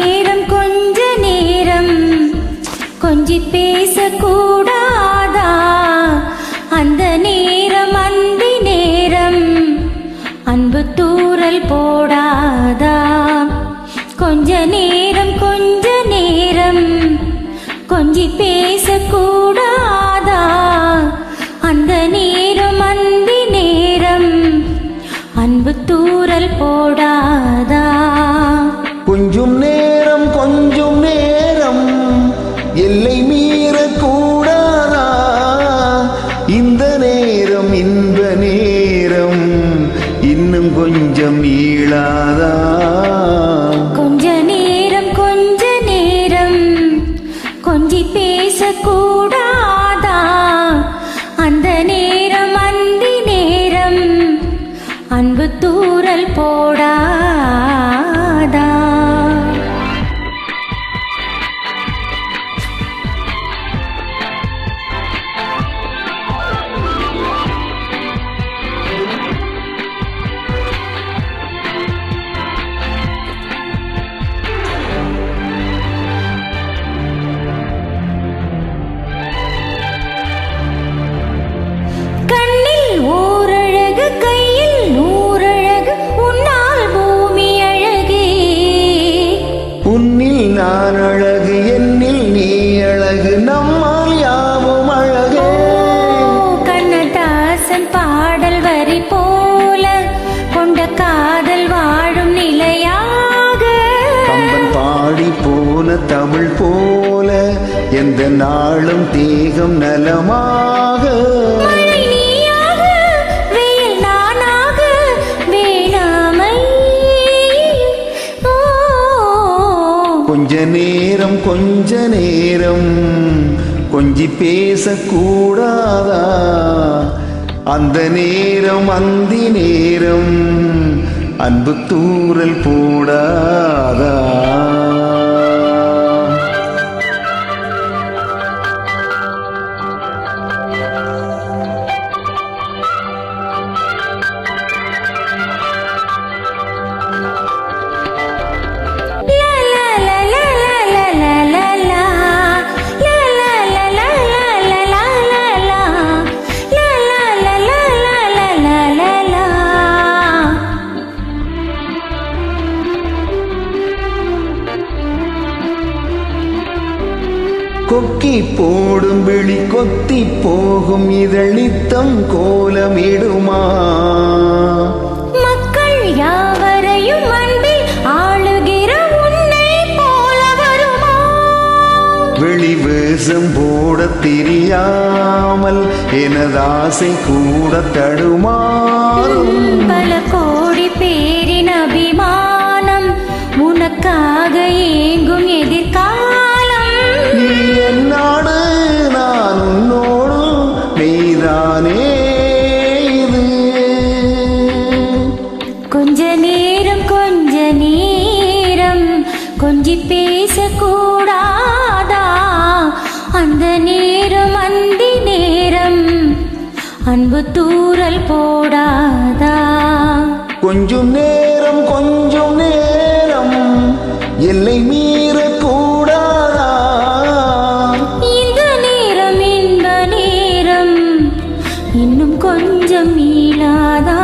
நேரம் கொஞ்ச நேரம். கொஞ்சி பேசக்கூடாதா? அந்த நேரம் அந்தி நேரம். அன்பு தூரல் போடாதா? கொஞ்ச நேரம் கொஞ்ச நேரம். கொஞ்சி பேசக்கூடாதா? அந்த நேரம் அந்தி நேரம். அன்பு தூரல் போடா எல்லை மீறக்கூடாதா இந்த நேரம் இந்த நேரம் இன்னும் கொஞ்சம் ஈழாதா கொஞ்ச நேரம் கொஞ்ச நேரம் கொஞ்சி பேசக்கூடாதா? அந்த நேரம் அந்தி நேரம் அன்பு தூரல் போடா? பாடல் வரி போல கொண்ட காதல் வாழும் நிலையாக. கம்பன் பாடி போன தமிழ் போல எந்த நாளும் தேகம் நலமாக. கொஞ்ச நேரம் கொஞ்ச நேரம் கொஞ்சி பேசக்கூடாதா? அந்த நேரம் அந்தி நேரம் அன்பு தூரல் போடாதா? கொக்கி போடும் விழி கொத்தி போகும் இதழ் நித்தம் கோலமிடுமா? மக்கள் யாவரையும் அன்பில் ஆளுகிற உன்னை போல வருமா? வேஷம் போட தெரியாமல் எனது ஆசை கூட தடுமாறும். பல கோடி அன்பு தூரல் போடாதா? கொஞ்சம் நேரம் கொஞ்சம் நேரம் எல்லை மீறக்கூடாதா இந்த நேரம் இன்ப நேரம் இன்னும் கொஞ்சம் நீளாதா